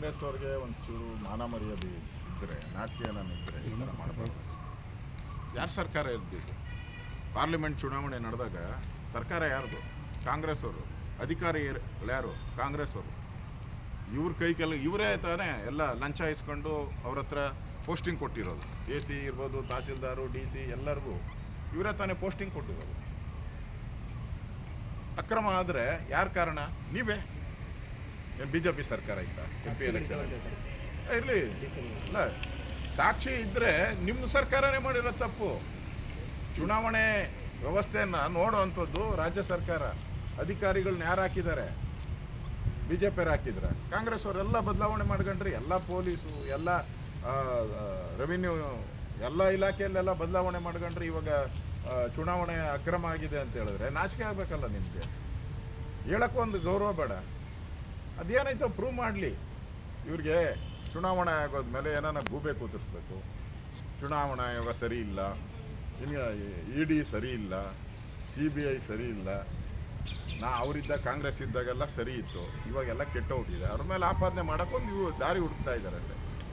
ಕಾಂಗ್ರೆಸ್ ಅವ್ರಿಗೆ ಒಂಚೂರು ಮಾನ ಮರ್ಯಾದೆ ಇದ್ದರೆ ನಾಚಿಕೆ ಏನಾನು ಇದ್ದರೆ ಯಾರ ಸರ್ಕಾರ ಇರಬೇಕು ಪಾರ್ಲಿಮೆಂಟ್ ಚುನಾವಣೆ ನಡೆದಾಗ ಸರ್ಕಾರ ಯಾರ್ದು? ಕಾಂಗ್ರೆಸ್ ಅವರು. ಅಧಿಕಾರಿ ಯಾರು? ಕಾಂಗ್ರೆಸ್ ಅವರು. ಇವ್ರ ಕೈ ಕೆಲ ಇವರೇ ತಾನೇ ಎಲ್ಲ ಲಂಚ ಇಸ್ಕೊಂಡು ಅವ್ರ ಹತ್ರ ಪೋಸ್ಟಿಂಗ್ ಕೊಟ್ಟಿರೋದು. ಎ ಸಿ ಇರ್ಬೋದು, ತಹಸೀಲ್ದಾರು, ಡಿ ಸಿ ಎಲ್ಲರಿಗೂ ಇವರೇ ತಾನೇ ಪೋಸ್ಟಿಂಗ್ ಕೊಟ್ಟಿರೋದು. ಅಕ್ರಮ ಆದರೆ ಯಾರ ಕಾರಣ? ನೀವೇ. ಬಿ ಜೆ ಪಿ ಸರ್ಕಾರ ಇತ್ತ ಎಂ ಪಿ ಎಲೆಕ್ಷನ್ ಇರಲಿ. ಅಲ್ಲ ಸಾಕ್ಷಿ ಇದ್ದರೆ ನಿಮ್ಮ ಸರ್ಕಾರನೇ ಮಾಡಿರೋ ತಪ್ಪು. ಚುನಾವಣೆ ವ್ಯವಸ್ಥೆಯನ್ನು ನೋಡುವಂಥದ್ದು ರಾಜ್ಯ ಸರ್ಕಾರ. ಅಧಿಕಾರಿಗಳನ್ನ ಯಾರು ಹಾಕಿದ್ದಾರೆ? ಬಿ ಜೆ ಪಿಯವ್ರು ಹಾಕಿದ್ರೆ. ಕಾಂಗ್ರೆಸ್ ಅವರೆಲ್ಲ ಬದಲಾವಣೆ ಮಾಡ್ಕೊಂಡ್ರಿ ಎಲ್ಲ ಪೊಲೀಸು ಎಲ್ಲ ರೆವಿನ್ಯೂ ಎಲ್ಲ ಇಲಾಖೆಯಲ್ಲೆಲ್ಲ ಬದಲಾವಣೆ ಮಾಡ್ಕೊಂಡ್ರಿ ಇವಾಗ ಚುನಾವಣೆ ಅಕ್ರಮ ಆಗಿದೆ ಅಂತ ಹೇಳಿದ್ರೆ ನಾಚಿಕೆ ಆಗಬೇಕಲ್ಲ ನಿಮಗೆ? ಹೇಳಕ್ಕೊಂದು ಗೌರವ ಬೇಡ. ಅದೇನಾಯ್ತೋ ಪ್ರೂವ್ ಮಾಡಲಿ ಇವ್ರಿಗೆ ಚುನಾವಣೆ ಆಗೋದ್ಮೇಲೆ ಏನಾನ ಗೂಬೆ ಕೂತಿಸ್ಬೇಕು ಚುನಾವಣಾ ಆಯೋಗ ಸರಿ ಇಲ್ಲ ಇ ಡಿ ಸರಿ ಇಲ್ಲ ಸಿ ಬಿ ಐ ಸರಿ ಇಲ್ಲ ನಾ ಅವರಿದ್ದ ಕಾಂಗ್ರೆಸ್ ಇದ್ದಾಗೆಲ್ಲ ಸರಿ ಇತ್ತು ಇವಾಗೆಲ್ಲ ಕೆಟ್ಟೋಗಿದೆ ಅವ್ರ ಮೇಲೆ ಆಪಾದನೆ ಮಾಡೋಕ್ಕೊಂದು ಇವು ದಾರಿ ಹುಡುಕ್ತಾ ಇದ್ದಾರೆ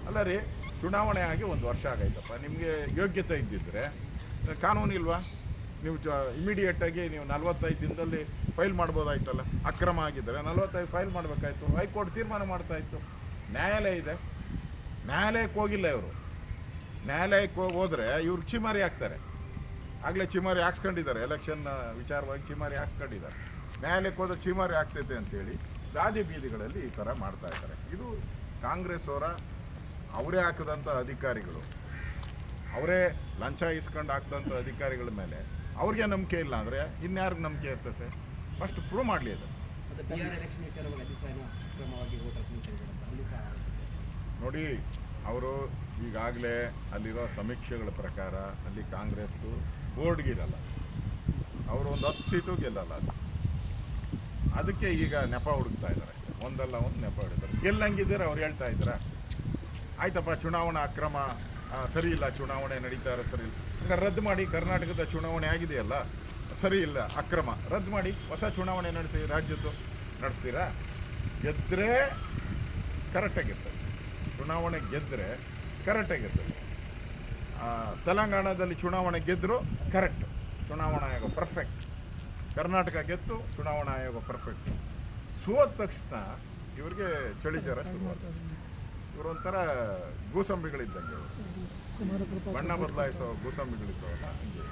ಅಲ್ಲೇ ರೀ ಚುನಾವಣೆ ಆಗಿ ಒಂದು ವರ್ಷ ಆಗೈತಪ್ಪ ನಿಮಗೆ ಯೋಗ್ಯತೆ ಇದ್ದಿದ್ರೆ ಕಾನೂನು ಇಲ್ವಾ ಇಮಿಡಿಯೇಟ್ ಇಮಿಡಿಯೇಟಾಗಿ ನೀವು ನಲ್ವತ್ತೈದು ದಿನದಲ್ಲಿ ಫೈಲ್ ಮಾಡ್ಬೋದಾಯ್ತಲ್ಲ? ಅಕ್ರಮ ಆಗಿದ್ದರೆ ನಲ್ವತ್ತೈದು ಫೈಲ್ ಮಾಡಬೇಕಾಯ್ತು. ಹೈಕೋರ್ಟ್ ತೀರ್ಮಾನ ಮಾಡ್ತಾ ಇತ್ತು ನ್ಯಾಯಾಲಯ ಇದೆ. ನ್ಯಾಯಾಲಯಕ್ಕೆ ಹೋಗಿಲ್ಲ ಇವರು. ನ್ಯಾಯಾಲಯಕ್ಕೆ ಹೋದರೆ ಇವ್ರು ಚಿಮಾರಿ ಹಾಕ್ತಾರೆ ಆಗಲೇ ಚಿಮಾರಿ ಹಾಕ್ಸ್ಕೊಂಡಿದ್ದಾರೆ. ಎಲೆಕ್ಷನ್ ವಿಚಾರವಾಗಿ ಚಿಮಾರಿ ಹಾಕ್ಸ್ಕೊಂಡಿದ್ದಾರೆ. ನ್ಯಾಯಾಲಯಕ್ಕೆ ಹೋದ್ರೆ ಚಿಮಾರಿ ಆಗ್ತೈತೆ ಅಂತೇಳಿ ರಾಜ್ಯ ಬೀದಿಗಳಲ್ಲಿ ಈ ಥರ ಮಾಡ್ತಾ ಇದ್ದಾರೆ ಇದು ಕಾಂಗ್ರೆಸ್ ಅವರ ಅವರೇ ಹಾಕಿದಂಥ ಅಧಿಕಾರಿಗಳು. ಅವರೇ ಲಂಚ ಇಸ್ಕೊಂಡು ಹಾಕಿದಂಥ ಅಧಿಕಾರಿಗಳ ಮೇಲೆ ಅವ್ರಿಗೆ ನಂಬಿಕೆ ಇಲ್ಲ ಅಂದರೆ ಇನ್ಯಾರಿಗೆ ನಂಬಿಕೆ ಇರ್ತೈತೆ? ಫಸ್ಟ್ ಪ್ರೂವ್ ಮಾಡಲಿ ಅದು. ನೋಡಿ ಅವರು ಈಗಾಗಲೇ ಅಲ್ಲಿರೋ ಸಮೀಕ್ಷೆಗಳ ಪ್ರಕಾರ ಅಲ್ಲಿ ಕಾಂಗ್ರೆಸ್ಸು ಬೋರ್ಡ್ಗಿರಲ್ಲ ಅವರು ಒಂದು ಹತ್ತು ಸೀಟು ಗೆಲ್ಲಲ್ಲ ಅದು. ಅದಕ್ಕೆ ಈಗ ನೆಪ ಹುಡುಕ್ತಾ ಇದ್ದಾರೆ. ಒಂದಲ್ಲ ಒಂದು ನೆಪ ಹಿಡಿತಾರೆ ಗೆಲ್ಲಂಗಿದ್ದೀರ ಅವ್ರು ಹೇಳ್ತಾ ಇದ್ದಾರೆ? ಆಯ್ತಪ್ಪ ಚುನಾವಣಾ ಅಕ್ರಮ ಸರಿ ಇಲ್ಲ, ಚುನಾವಣೆ ನಡೀತಾ ಇರೋ ಸರಿ ಇಲ್ಲ. ರದ್ದು ಮಾಡಿ ಕರ್ನಾಟಕದ ಚುನಾವಣೆ ಆಗಿದೆಯಲ್ಲ, ಸರಿ ಇಲ್ಲ, ಅಕ್ರಮ. ರದ್ದು ಮಾಡಿ ಹೊಸ ಚುನಾವಣೆ ನಡೆಸಿ ರಾಜ್ಯದ್ದು ನಡೆಸ್ತೀರಾ? ಗೆದ್ದರೆ ಕರೆಕ್ಟಾಗಿರ್ತದೆ ಚುನಾವಣೆ ಗೆದ್ದರೆ ಕರೆಕ್ಟಾಗಿರ್ತದೆ ತೆಲಂಗಾಣದಲ್ಲಿ ಚುನಾವಣೆ ಗೆದ್ದರು ಕರೆಕ್ಟ್. ಚುನಾವಣಾ ಆಯೋಗ ಪರ್ಫೆಕ್ಟ್ ಕರ್ನಾಟಕ ಗೆದ್ದು ಚುನಾವಣಾ ಆಯೋಗ ಪರ್ಫೆಕ್ಟ್ ಸೋದ ತಕ್ಷಣ ಇವ್ರಿಗೆ ಚಳಿಜಾರ ಜ್ವರ ಇವರೊಂಥರ ಗೂಸಂಬಿಗಳಿದ್ದಂಗೆ ಇವರು ಬಣ್ಣ ಬದಲಾಯಿಸೋ ಗೂಸಂಬಿಗಳಿದ್ದಾವಲ್ಲ ಹಂಗೆ.